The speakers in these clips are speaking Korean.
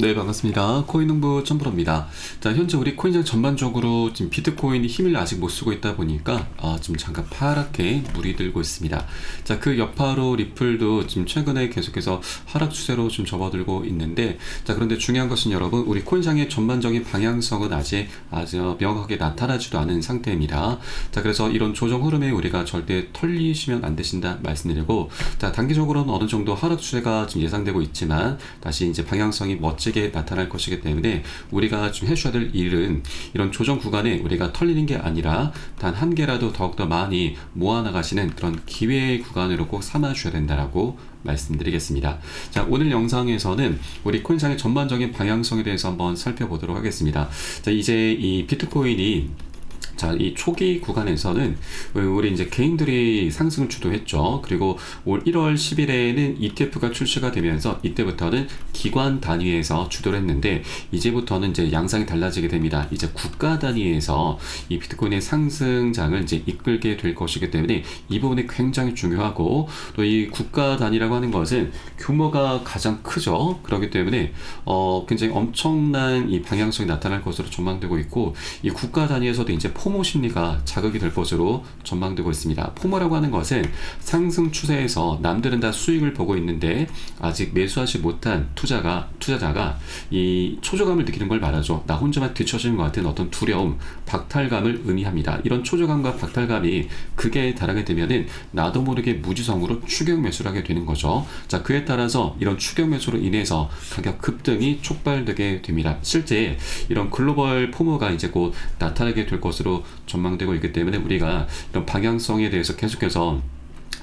네, 반갑습니다. 코인농부 천프로입니다. 자, 현재 우리 코인장 전반적으로 지금 비트코인이 힘을 아직 못 쓰고 있다 보니까 아, 지금 잠깐 파랗게 물이 들고 있습니다. 자, 그 여파로 리플도 지금 최근에 계속해서 하락 추세로 좀 접어들고 있는데 자, 그런데 중요한 것은 여러분, 우리 코인장의 전반적인 방향성은 아직 아주 명확하게 나타나지도 않은 상태입니다. 자, 그래서 이런 조정 흐름에 우리가 절대 털리시면 안 되신다 말씀드리고 자, 단기적으로는 어느 정도 하락 추세가 지금 예상되고 있지만 다시 이제 방향성이 멋지 멋지게 나타날 것이기 때문에 우리가 좀 해줘야 될 일은 이런 조정 구간에 우리가 털리는 게 아니라 단 한 개라도 더욱더 많이 모아나가시는 그런 기회의 구간으로 꼭 삼아주셔야 된다라고 말씀드리겠습니다. 자, 오늘 영상에서는 우리 코인상의 전반적인 방향성에 대해서 한번 살펴보도록 하겠습니다. 자, 이제 이 비트코인이 자, 이 초기 구간에서는 우리 이제 개인들이 상승을 주도했죠. 그리고 올 1월 10일에는 ETF가 출시가 되면서 이때부터는 기관 단위에서 주도를 했는데 이제부터는 이제 양상이 달라지게 됩니다. 이제 국가 단위에서 이 비트코인의 상승장을 이제 이끌게 될 것이기 때문에 이 부분이 굉장히 중요하고 또 이 국가 단위라고 하는 것은 규모가 가장 크죠. 그렇기 때문에 어 굉장히 엄청난 이 방향성이 나타날 것으로 전망되고 있고 이 국가 단위에서도 이제 포 포모 심리가 자극이 될 것으로 전망되고 있습니다. 포모라고 하는 것은 상승 추세에서 남들은 다 수익을 보고 있는데 아직 매수하지 못한 투자가 투자자가 이 초조감을 느끼는 걸 말하죠. 나 혼자만 뒤처지는 것 같은 어떤 두려움, 박탈감을 의미합니다. 이런 초조감과 박탈감이 극에 달하게 되면은 나도 모르게 무지성으로 추격 매수를 하게 되는 거죠. 자, 그에 따라서 이런 추격 매수로 인해서 가격 급등이 촉발되게 됩니다. 실제 이런 글로벌 포모가 이제 곧 나타나게 될 것으로 전망되고 있기 때문에 우리가 이런 방향성에 대해서 계속해서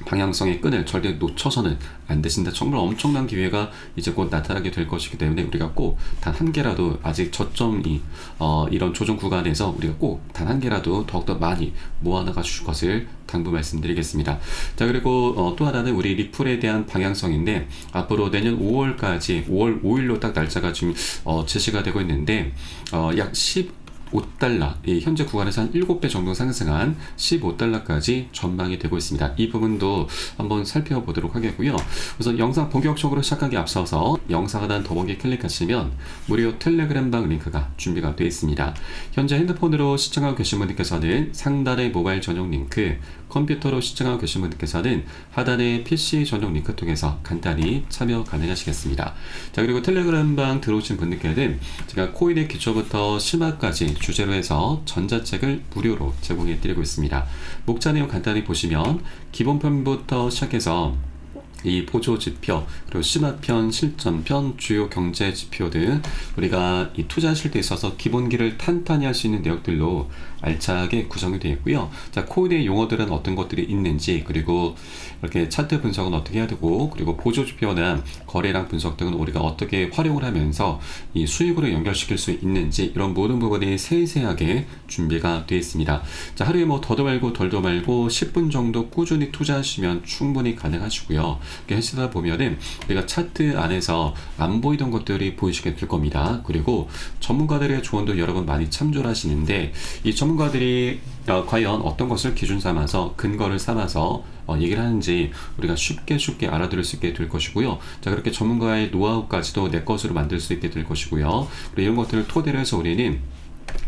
방향성의 끈을 절대 놓쳐서는 안 되신다. 정말 엄청난 기회가 이제 곧 나타나게 될 것이기 때문에 우리가 꼭 단 한 개라도 아직 저점이 어, 이런 조정 구간에서 우리가 꼭 단 한 개라도 더욱더 많이 모아나가 주실 것을 당부 말씀드리겠습니다. 자 그리고 어, 또 하나는 우리 리플에 대한 방향성인데 앞으로 내년 5월까지 5월 5일로 딱 날짜가 지금 어, 제시가 되고 있는데 어, 약10 5달러, 현재 구간에서 한 7배 정도 상승한 15달러까지 전망이 되고 있습니다. 이 부분도 한번 살펴보도록 하겠고요. 우선 영상 본격적으로 시작하기 앞서서 영상 하단 더보기 클릭하시면 무료 텔레그램방 링크가 준비가 되어 있습니다. 현재 핸드폰으로 시청하고 계신 분들께서는 상단의 모바일 전용 링크, 컴퓨터로 시청하고 계신 분들께서는 하단의 PC 전용 링크 통해서 간단히 참여 가능하시겠습니다. 자, 그리고 텔레그램방 들어오신 분들께는 제가 코인의 기초부터 심화까지 주제로 해서 전자책을 무료로 제공해 드리고 있습니다. 목차 내용 간단히 보시면 기본편부터 시작해서 이 보조 지표, 그리고 심화편, 실전편, 주요 경제 지표 등 우리가 이 투자하실 때 있어서 기본기를 탄탄히 할 수 있는 내역들로 알차게 구성이 되어 있고요. 자, 코인의 용어들은 어떤 것들이 있는지, 그리고 이렇게 차트 분석은 어떻게 해야 되고, 그리고 보조 지표나 거래량 분석 등은 우리가 어떻게 활용을 하면서 이 수익으로 연결시킬 수 있는지 이런 모든 부분이 세세하게 준비가 되어 있습니다. 자, 하루에 뭐 더도 말고 덜도 말고 10분 정도 꾸준히 투자하시면 충분히 가능하시고요. 이렇게 하시다 보면은 우리가 차트 안에서 안 보이던 것들이 보이시게 될 겁니다. 그리고 전문가들의 조언도 여러분 많이 참조를 하시는데 이 전문 가들이 어, 과연 어떤 것을 기준 삼아서 근거를 삼아서 어, 얘기를 하는지 우리가 쉽게 쉽게 알아들을 수 있게 될 것이고요. 자 그렇게 전문가의 노하우까지도 내 것으로 만들 수 있게 될 것이고요. 그리고 이런 것들을 토대로 해서 우리는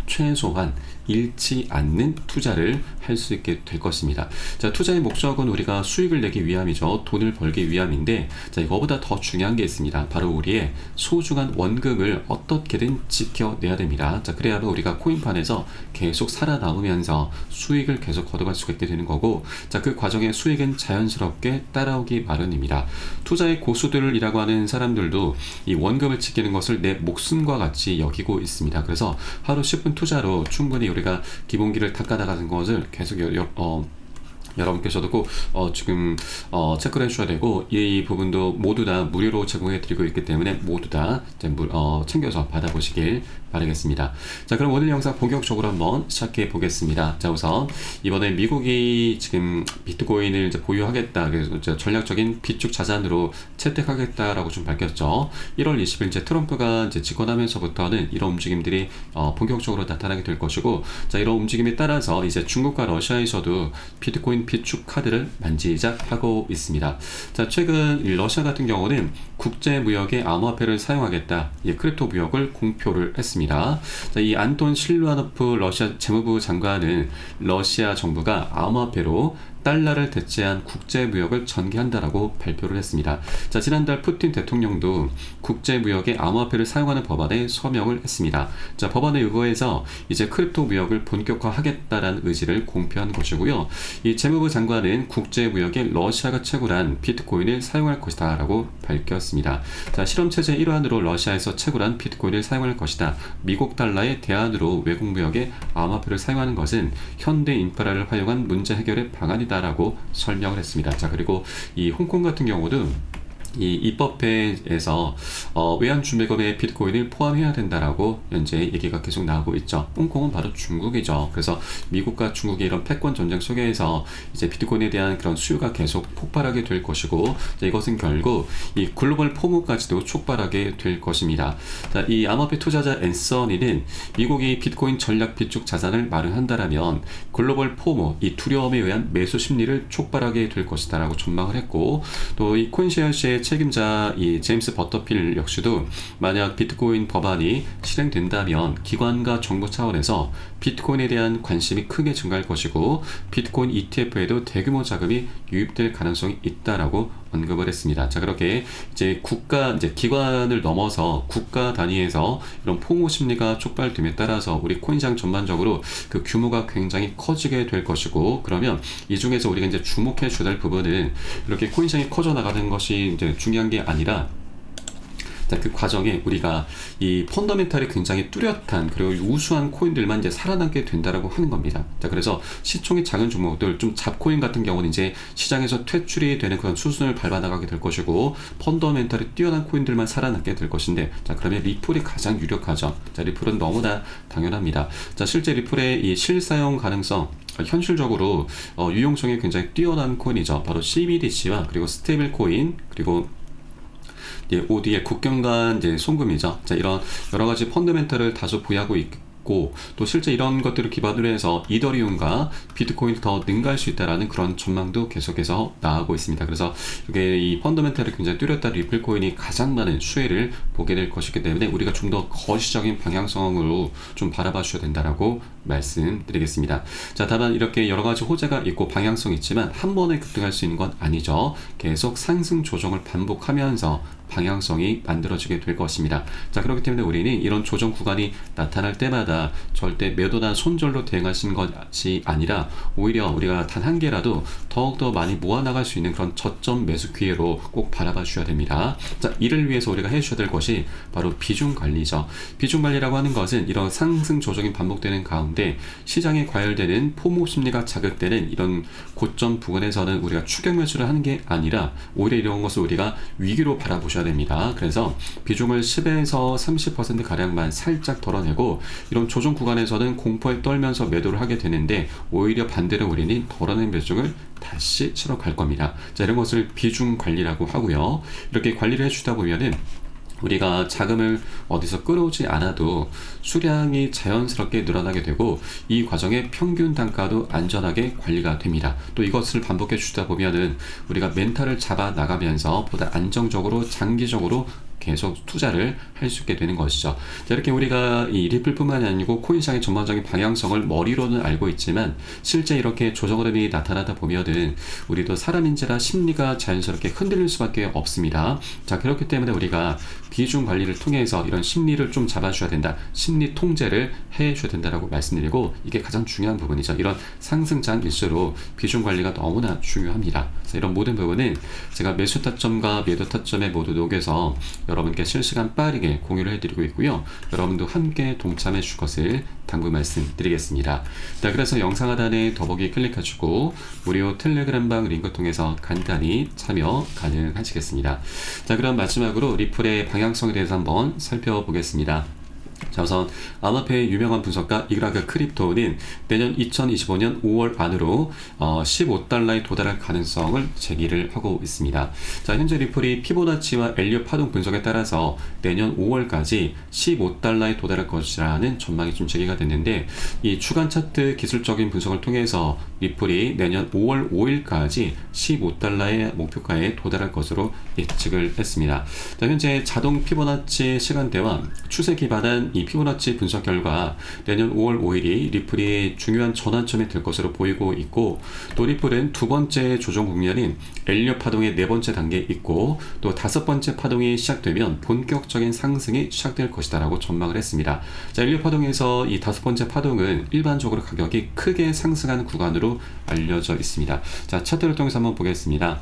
최소한 잃지 않는 투자를 할 수 있게 될 것입니다. 자, 투자의 목적은 우리가 수익을 내기 위함이죠. 돈을 벌기 위함인데, 자, 이거보다 더 중요한 게 있습니다. 바로 우리의 소중한 원금을 어떻게든 지켜내야 됩니다. 자, 그래야만 우리가 코인판에서 계속 살아남으면서 수익을 계속 거둬갈 수가 있게 되는 거고, 자, 그 과정의 수익은 자연스럽게 따라오기 마련입니다. 투자의 고수들이라고 하는 사람들도 이 원금을 지키는 것을 내 목숨과 같이 여기고 있습니다. 그래서 하루 10분 투자로 충분히 우리가 기본기를 닦아 나가는 것을 계속 여, 어, 여러분께서도 꼭 어, 지금 어, 체크를 해주셔야 되고 이 부분도 모두 다 무료로 제공해 드리고 있기 때문에 모두 다 무, 어, 챙겨서 받아보시길 바라겠습니다. 자 그럼 오늘 영상 본격적으로 한번 시작해 보겠습니다. 자 우선 이번에 미국이 지금 비트코인을 이제 보유하겠다 그래서 전략적인 비축 자산으로 채택하겠다라고 좀 밝혔죠. 1월 20일 이제 트럼프가 이제 집권하면서부터는 이런 움직임들이 어, 본격적으로 나타나게 될 것이고 자 이런 움직임에 따라서 이제 중국과 러시아에서도 비트코인 비축 카드를 만지작하고 있습니다. 자, 최근 이 러시아 같은 경우는 국제 무역에 암호화폐를 사용하겠다. 예, 크립토 무역을 공표를 했습니다. 자, 이 안톤 실루아노프 러시아 재무부 장관은 러시아 정부가 암호화폐로 달러를 대체한 국제 무역을 전개한다라고 발표를 했습니다. 자, 지난달 푸틴 대통령도 국제 무역에 암호화폐를 사용하는 법안에 서명을 했습니다. 자, 법안의 의거에서 이제 크립토 무역을 본격화하겠다라는 의지를 공표한 것이고요. 이 재무부 장관은 국제 무역에 러시아가 채굴한 비트코인을 사용할 것이다라고 밝혔습니다. 자, 실험 체제 일환으로 러시아에서 채굴한 비트코인을 사용할 것이다. 미국 달러의 대안으로 외국 무역에 암호화폐를 사용하는 것은 현대 인프라를 활용한 문제 해결의 방안이다. 있다라고 설명을 했습니다. 자 그리고 이 홍콩 같은 경우도 이 입법회에서 어, 외환 준비금에 비트코인을 포함해야 된다라고 현재 얘기가 계속 나오고 있죠. 홍콩은 바로 중국이죠. 그래서 미국과 중국의 이런 패권 전쟁 속에서 이제 비트코인에 대한 그런 수요가 계속 폭발하게 될 것이고 이것은 결국 이 글로벌 포모까지도 촉발하게 될 것입니다. 자, 이 암호화폐 투자자 앤서니는 미국이 비트코인 전략 비축 자산을 마련한다라면 글로벌 포모 이 두려움에 의한 매수 심리를 촉발하게 될 것이다라고 전망을 했고 또 이 코인쉐어시의 책임자 이 제임스 버터필 역시도 만약 비트코인 법안이 실행된다면 기관과 정부 차원에서 비트코인에 대한 관심이 크게 증가할 것이고 비트코인 ETF에도 대규모 자금이 유입될 가능성이 있다라고 언급을 했습니다. 자 그렇게 이제 국가 이제 기관을 넘어서 국가 단위에서 이런 포모 심리가 촉발됨에 따라서 우리 코인장 전반적으로 그 규모가 굉장히 커지게 될 것이고 그러면 이 중에서 우리가 이제 주목해 줘야 될 부분은 이렇게 코인장이 커져 나가는 것이 이제 중요한 게 아니라 자, 그 과정에 우리가 이 펀더멘탈이 굉장히 뚜렷한 그리고 우수한 코인들만 이제 살아남게 된다라고 하는 겁니다. 자, 그래서 시총이 작은 종목들 좀 잡코인 같은 경우는 이제 시장에서 퇴출이 되는 그런 수순을 밟아 나가게 될 것이고 펀더멘탈이 뛰어난 코인들만 살아남게 될 것인데 자, 그러면 리플이 가장 유력하죠. 자, 리플은 너무나 당연합니다. 자, 실제 리플의 이 실사용 가능성 현실적으로 어, 유용성이 굉장히 뛰어난 코인이죠. 바로 CBDC와 그리고 스테이블 코인 그리고 예, OD의 국경 간 이제 송금이죠. 자, 이런 여러 가지 펀더멘털을 다소 보유하고 있고 또 실제 이런 것들을 기반으로 해서 이더리움과 비트코인이 더 능가할 수 있다라는 그런 전망도 계속해서 나오고 있습니다. 그래서 이게 이 펀더멘탈이 굉장히 뚜렷한 리플 코인이 가장 많은 수혜를 보게 될 것이기 때문에 우리가 좀 더 거시적인 방향성으로 좀 바라봐 주셔야 된다라고 말씀드리겠습니다. 자, 다만 이렇게 여러 가지 호재가 있고 방향성 있지만 한 번에 급등할 수 있는 건 아니죠. 계속 상승 조정을 반복하면서 방향성이 만들어지게 될 것입니다. 자, 그렇기 때문에 우리는 이런 조정 구간이 나타날 때마다 절대 매도나 손절로 대응하시는 것이 아니라 오히려 우리가 단 한 개라도 더욱더 많이 모아나갈 수 있는 그런 저점 매수 기회로 꼭 바라봐 주셔야 됩니다. 자, 이를 위해서 우리가 해 주셔야 될 것이 바로 비중 관리죠. 비중 관리라고 하는 것은 이런 상승 조정이 반복되는 가운데 시장에 과열되는 포모 심리가 자극되는 이런 고점 부근에서는 우리가 추격 매수를 하는 게 아니라 오히려 이런 것을 우리가 위기로 바라보셔야 주셔야 됩니다. 그래서 비중을 10에서 30% 가량만 살짝 덜어내고 이런 조정 구간에서는 공포에 떨면서 매도를 하게 되는데 오히려 반대로 우리는 덜어낸 비중을 다시 치러 갈 겁니다. 자, 이런 것을 비중 관리라고 하고요. 이렇게 관리를 해주다 보면은 우리가 자금을 어디서 끌어오지 않아도 수량이 자연스럽게 늘어나게 되고 이 과정의 평균 단가도 안전하게 관리가 됩니다. 또 이것을 반복해 주다 보면은 우리가 멘탈을 잡아 나가면서 보다 안정적으로 장기적으로 계속 투자를 할 수 있게 되는 것이죠. 자, 이렇게 우리가 이 리플뿐만이 아니고 코인 시장의 전반적인 방향성을 머리로는 알고 있지만 실제 이렇게 조정 흐름이 나타나다 보면은 우리도 사람인지라 심리가 자연스럽게 흔들릴 수밖에 없습니다. 자, 그렇기 때문에 우리가 비중 관리를 통해서 이런 심리를 좀 잡아줘야 된다. 심리 통제를 해줘야 된다라고 말씀드리고 이게 가장 중요한 부분이죠. 이런 상승장 일수록 비중 관리가 너무나 중요합니다. 이런 모든 부분은 제가 매수 타점과 매도 타점에 모두 녹여서 여러 분께 실시간 빠르게 공유를 해드리고 있고요. 여러분도 함께 동참해 주실 것을 당부 말씀드리겠습니다. 자, 그래서 영상 하단에 더보기 클릭하시고 무료 텔레그램방 링크 통해서 간단히 참여 가능하시겠습니다. 자, 그럼 마지막으로 리플의 방향성에 대해서 한번 살펴보겠습니다. 자, 우선 암호화폐의 유명한 분석가 이그라그 크립토는 내년 2025년 5월 안으로 어, 15달러에 도달할 가능성을 제기를 하고 있습니다. 자, 현재 리플이 피보나치와 엘리엇 파동 분석에 따라서 내년 5월까지 15달러에 도달할 것이라는 전망이 좀 제기가 됐는데 이 주간 차트 기술적인 분석을 통해서 리플이 내년 5월 5일까지 15달러의 목표가에 도달할 것으로 예측을 했습니다. 자, 현재 자동 피보나치 시간대와 추세 기반한 이 피보나치 분석 결과 내년 5월 5일이 리플이 중요한 전환점이 될 것으로 보이고 있고 또 리플은 두 번째 조정 국면인 엘리엇 파동의 네 번째 단계에 있고 또 다섯 번째 파동이 시작되면 본격적인 상승이 시작될 것이다라고 전망을 했습니다. 자, 엘리엇 파동에서 이 다섯 번째 파동은 일반적으로 가격이 크게 상승하는 구간으로 알려져 있습니다. 자, 차트를 통해서 한번 보겠습니다.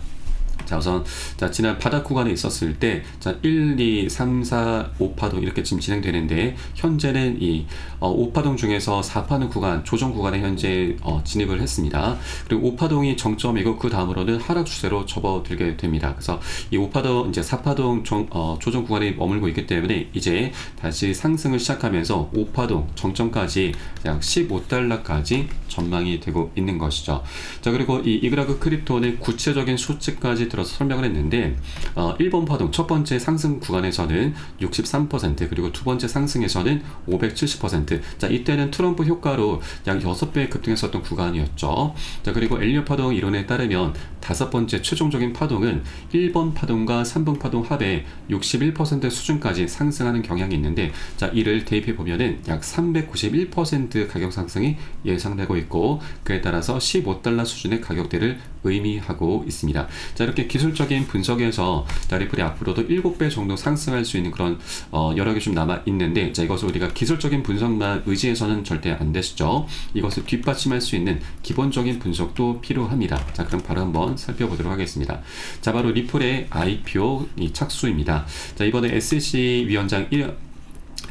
자, 우선, 자, 지난 바닥 구간에 있었을 때, 자, 1, 2, 3, 4, 5파동 이렇게 지금 진행되는데, 현재는 이, 어, 5파동 중에서 4파동 구간, 조정 구간에 현재, 어, 진입을 했습니다. 그리고 5파동이 정점이고, 그 다음으로는 하락 추세로 접어들게 됩니다. 그래서 이 5파동, 이제 4파동 정, 어, 조정 구간에 머물고 있기 때문에, 이제 다시 상승을 시작하면서 5파동 정점까지 약 15달러까지 전망이 되고 있는 것이죠. 자, 그리고 이 이그라그 크립토는 구체적인 수치까지 들어서 설명을 했는데 어, 1번 파동 첫 번째 상승 구간에서는 63% 그리고 두 번째 상승에서는 570%. 자, 이때는 트럼프 효과로 약 6배 급등했었던 구간이었죠. 자, 그리고 엘리엇 파동 이론에 따르면 다섯 번째 최종적인 파동은 1번 파동과 3번 파동 합의 61% 수준까지 상승하는 경향이 있는데 자, 이를 대입해 보면은 약 391% 가격 상승이 예상되고 있고 그에 따라서 15달러 수준의 가격대를 의미하고 있습니다. 자, 이렇게 기술적인 분석에서 자, 리플이 앞으로도 7배 정도 상승할 수 있는 그런 어, 여력이 좀 남아 있는데 자, 이것을 우리가 기술적인 분석만 의지해서는 절대 안 되시죠. 이것을 뒷받침할 수 있는 기본적인 분석도 필요합니다. 자, 그럼 바로 한번 살펴보도록 하겠습니다. 자, 바로 리플의 IPO 이 착수입니다. 자, 이번에 SEC 위원장 1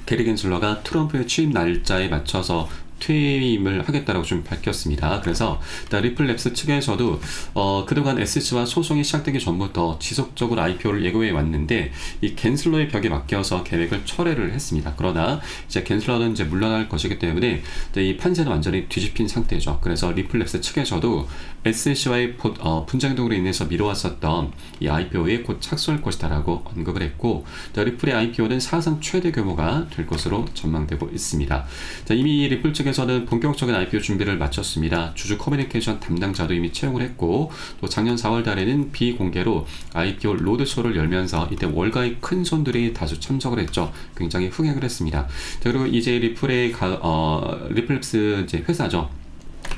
게리 겐슬러가 트럼프의 취임 날짜에 맞춰서 퇴임을 하겠다라고 좀 밝혔습니다. 그래서 리플랩스 측에서도 어, 그동안 SC와 소송이 시작되기 전부터 지속적으로 IPO를 예고해 왔는데 이 겐슬러의 벽에 맡겨서 계획을 철회를 했습니다. 그러나 이제 겐슬러는 이제 물러날 것이기 때문에 이 판세는 완전히 뒤집힌 상태죠. 그래서 리플랩스 측에서도 SC와의 어, 분쟁 등으로 인해서 미뤄왔었던 이 IPO에 곧 착수할 것이다라고 언급을 했고 리플의 IPO는 사상 최대 규모가 될 것으로 전망되고 있습니다. 자, 이미 리플 측에서 쪽에서는 본격적인 IPO 준비를 마쳤습니다. 주주 커뮤니케이션 담당자도 이미 채용을 했고 또 작년 4월 달에는 비공개로 IPO 로드쇼를 열면서 이때 월가의 큰 손들이 다수 참석을 했죠. 굉장히 흥행을 했습니다. 그리고 이제 리플의 가, 어, 리플랩스 이제 회사죠.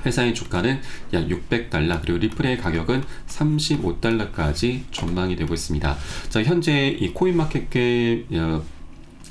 회사의 주가는 약 600달러 그리고 리플의 가격은 35달러까지 전망이 되고 있습니다. 자 현재 이 코인마켓계 어,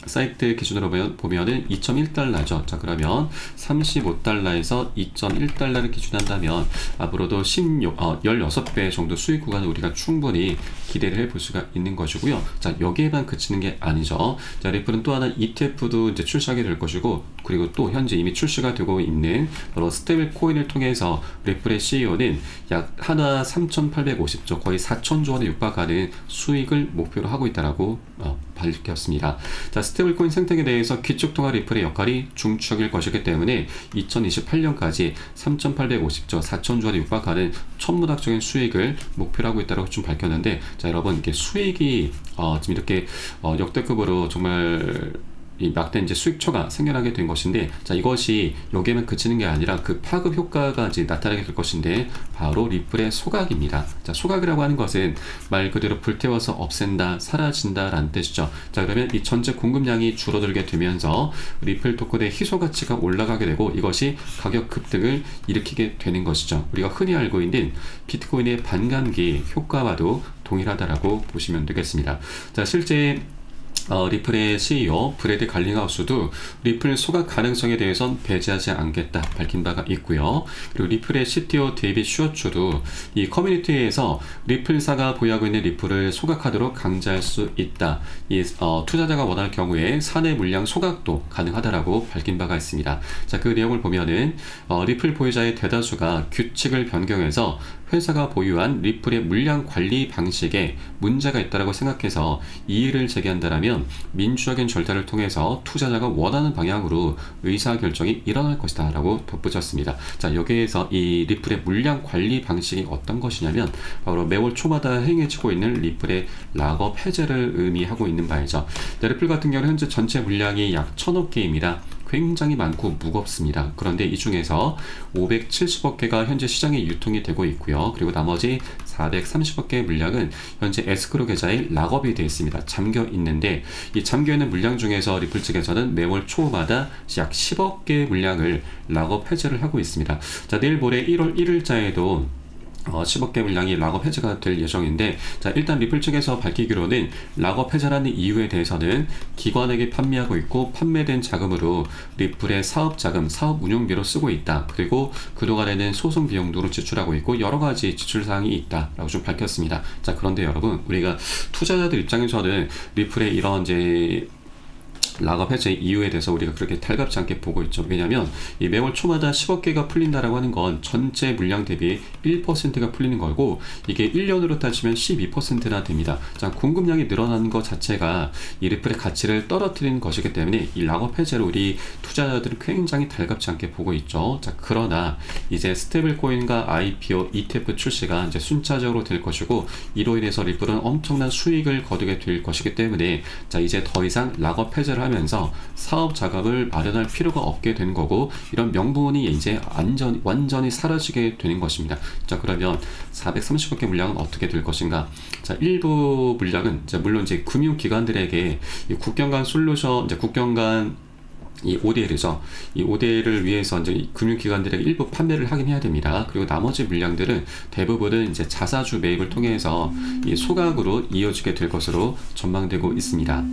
사이트 기준으로 보면은 2.1달러죠. 자, 그러면 35달러에서 2.1달러를 기준한다면 앞으로도 16, 어, 16배 정도 수익 구간을 우리가 충분히 기대를 해볼 수가 있는 것이고요. 자, 여기에만 그치는 게 아니죠. 자, 리플은 또 하나 ETF도 이제 출시하게 될 것이고, 그리고 또 현재 이미 출시가 되고 있는 바로 스테블 코인을 통해서 리플의 CEO는 약 하나 3,850조, 거의 4천조 원에 육박하는 수익을 목표로 하고 있다라고 어, 밝혔습니다. 자, 스테이블코인 생태계 내에서 기축통화 리플의 역할이 중축일 것이기 때문에 2028년까지 3,850조, 4,000조 원에 육박하는 천문학적인 수익을 목표로 하고 있다고 좀 밝혔는데, 자, 여러분, 이게 수익이 어, 지금 이렇게 어, 역대급으로 정말 이 막대 이제 수익처가 생겨나게 된 것인데 자 이것이 여기에만 그치는 게 아니라 그 파급 효과가 이제 나타나게 될 것인데 바로 리플의 소각입니다. 자 소각이라고 하는 것은 말 그대로 불태워서 없앤다, 사라진다라는 뜻이죠. 자 그러면 이 전체 공급량이 줄어들게 되면서 리플 토큰의 희소 가치가 올라가게 되고 이것이 가격 급등을 일으키게 되는 것이죠. 우리가 흔히 알고 있는 비트코인의 반감기 효과와도 동일하다라고 보시면 되겠습니다. 자 실제 어, 리플의 CEO 브래드 갈링하우스도 리플 소각 가능성에 대해선 배제하지 않겠다 밝힌 바가 있고요. 그리고 리플의 CTO 데이빗 슈어츠도 이 커뮤니티에서 리플사가 보유하고 있는 리플을 소각하도록 강제할 수 있다. 이 어, 투자자가 원할 경우에 사내 물량 소각도 가능하다라고 밝힌 바가 있습니다. 자, 그 내용을 보면은 어, 리플 보유자의 대다수가 규칙을 변경해서 회사가 보유한 리플의 물량 관리 방식에 문제가 있다고 생각해서 이의를 제기한다라면 민주적인 절차를 통해서 투자자가 원하는 방향으로 의사 결정이 일어날 것이다 라고 덧붙였습니다. 자 여기에서 이 리플의 물량 관리 방식이 어떤 것이냐면 바로 매월 초마다 행해지고 있는 리플의 락업 해제를 의미하고 있는 바이죠. 네, 리플 같은 경우는 현재 전체 물량이 약 1000억 개입니다. 굉장히 많고 무겁습니다. 그런데 이 중에서 570억 개가 현재 시장에 유통이 되고 있고요. 그리고 나머지 430억 개의 물량은 현재 에스크로 계좌에 락업이 되어 있습니다. 잠겨 있는데 이 잠겨 있는 물량 중에서 리플 측에서는 매월 초마다 약 10억 개의 물량을 락업 해제를 하고 있습니다. 자, 내일 모레 1월 1일자에도 어, 10억 개 물량이 락업 해제가 될 예정인데 자 일단 리플 측에서 밝히기로는 락업 해제라는 이유에 대해서는 기관에게 판매하고 있고 판매된 자금으로 리플의 사업 자금, 사업 운영비로 쓰고 있다. 그리고 그동안에는 소송 비용 등으로 지출하고 있고 여러 가지 지출 사항이 있다라고 좀 밝혔습니다. 자 그런데 여러분 우리가 투자자들 입장에서는 리플의 이런 이제 락업 해제 이유에 대해서 우리가 그렇게 달갑지 않게 보고 있죠. 왜냐하면 이 매월 초마다 10억 개가 풀린다라고 하는 건 전체 물량 대비 1%가 풀리는 거고 이게 1년으로 따지면 12%나 됩니다. 자, 공급량이 늘어나는 것 자체가 이 리플의 가치를 떨어뜨리는 것이기 때문에 이 락업 해제를 우리 투자자들은 굉장히 달갑지 않게 보고 있죠. 자, 그러나 이제 스테이블 코인과 IPO, ETF 출시가 이제 순차적으로 될 것이고 이로 인해서 리플은 엄청난 수익을 거두게 될 것이기 때문에 자, 이제 더 이상 락업 해제를 하면서 사업 자금을 마련할 필요가 없게 되는 거고 이런 명분이 이제 완전 완전히 사라지게 되는 것입니다. 자 그러면 430억 개 물량은 어떻게 될 것인가? 자 일부 물량은 이제 물론 이제 금융 기관들에게 국경 간 솔루션 이제 국경 간이 5대1이죠. 이 5대1을 위해서 이제 금융기관들에게 일부 판매를 하긴 해야 됩니다. 그리고 나머지 물량들은 대부분은 이제 자사주 매입을 통해서 이 소각으로 이어지게 될 것으로 전망되고 있습니다.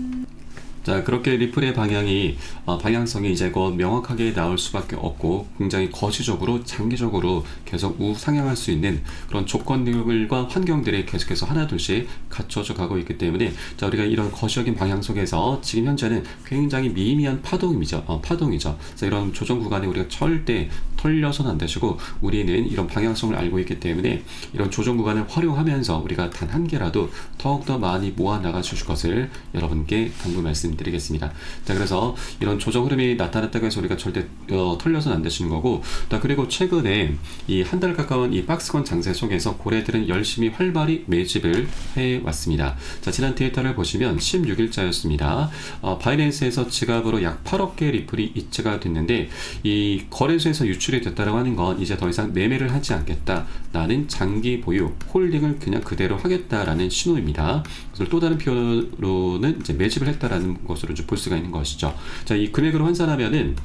자 그렇게 리플의 방향이 어, 방향성이 이제 곧 명확하게 나올 수밖에 없고 굉장히 거시적으로 장기적으로 계속 우상향할 수 있는 그런 조건들과 환경들이 계속해서 하나둘씩 갖춰져 가고 있기 때문에 자 우리가 이런 거시적인 방향 속에서 지금 현재는 굉장히 미미한 파동이죠. 어, 파동이죠. 그래서 이런 조정 구간에 우리가 절대 털려서는 안 되시고 우리는 이런 방향성을 알고 있기 때문에 이런 조정 구간을 활용하면서 우리가 단 한 개라도 더욱더 많이 모아 나가 주실 것을 여러분께 당부 말씀드리겠습니다. 자, 그래서 이런 조정 흐름이 나타났다고 해서 우리가 절대 어, 털려서는 안 되시는 거고, 자, 그리고 최근에 이 한 달 가까운 이 박스권 장세 속에서 고래들은 열심히 활발히 매집을 해 왔습니다. 자, 지난 데이터를 보시면 16일자였습니다. 어, 바이낸스에서 지갑으로 약 8억 개 리플이 이체가 됐는데 이 거래소에서 유출 이 됐다고 하는 건 이제 더 이상 매매를 하지 않겠다. 나는 장기 보유, 홀딩을 그냥 그대로 하겠다라는 신호입니다. 그래서 또 다른 표현으로는 이제 매집을 했다라는 것으로 좀볼 수가 있는 것이죠. 자, 이 금액으로 환산하면은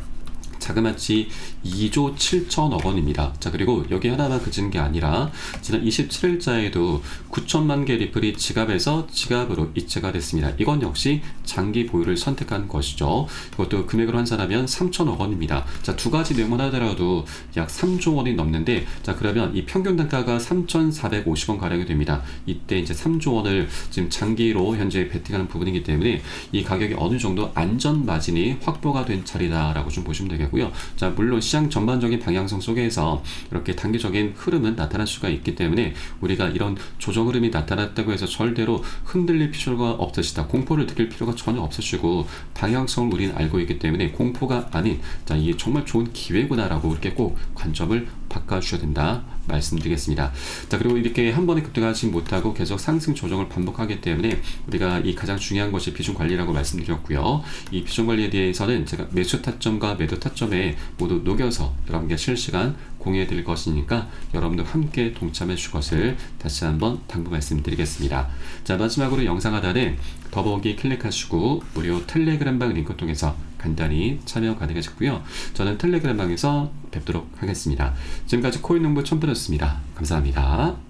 자그마치 2조 7천억 원입니다. 자, 그리고 여기 하나만 그치는 게 아니라 지난 27일자에도 9천만 개 리플이 지갑에서 지갑으로 이체가 됐습니다. 이건 역시 장기 보유를 선택한 것이죠. 이것도 금액으로 환산하면 3천억 원입니다. 자, 두 가지 내용만 하더라도 약 3조 원이 넘는데 자, 그러면 이 평균 단가가 3,450원 가량이 됩니다. 이때 이제 3조 원을 지금 장기로 현재 베팅하는 부분이기 때문에 이 가격이 어느 정도 안전 마진이 확보가 된 자리다라고 좀 보시면 되겠고요. 자, 물론 시장 전반적인 방향성 속에서 이렇게 단기적인 흐름은 나타날 수가 있기 때문에 우리가 이런 조정 흐름이 나타났다고 해서 절대로 흔들릴 필요가 없으시다. 공포를 느낄 필요가 전혀 없으시고 방향성을 우리는 알고 있기 때문에 공포가 아닌 자, 이게 정말 좋은 기회구나라고 이렇게 꼭 관점을 바꿔주셔야 된다 말씀드리겠습니다. 자 그리고 이렇게 한 번에 급등하지 못하고 계속 상승 조정을 반복하기 때문에 우리가 이 가장 중요한 것이 비중 관리라고 말씀드렸고요. 이 비중 관리에 대해서는 제가 매수 타점과 매도 타점에 모두 녹여서 여러분께 실시간 공유해 드릴 것이니까 여러분들 함께 동참해 주실 것을 다시 한번 당부 말씀드리겠습니다. 자 마지막으로 영상 하단에 더보기 클릭하시고 무료 텔레그램 방 링크 통해서 간단히 참여 가능하시고요. 저는 텔레그램방에서 뵙도록 하겠습니다. 지금까지 코인농부 첨부였습니다. 감사합니다.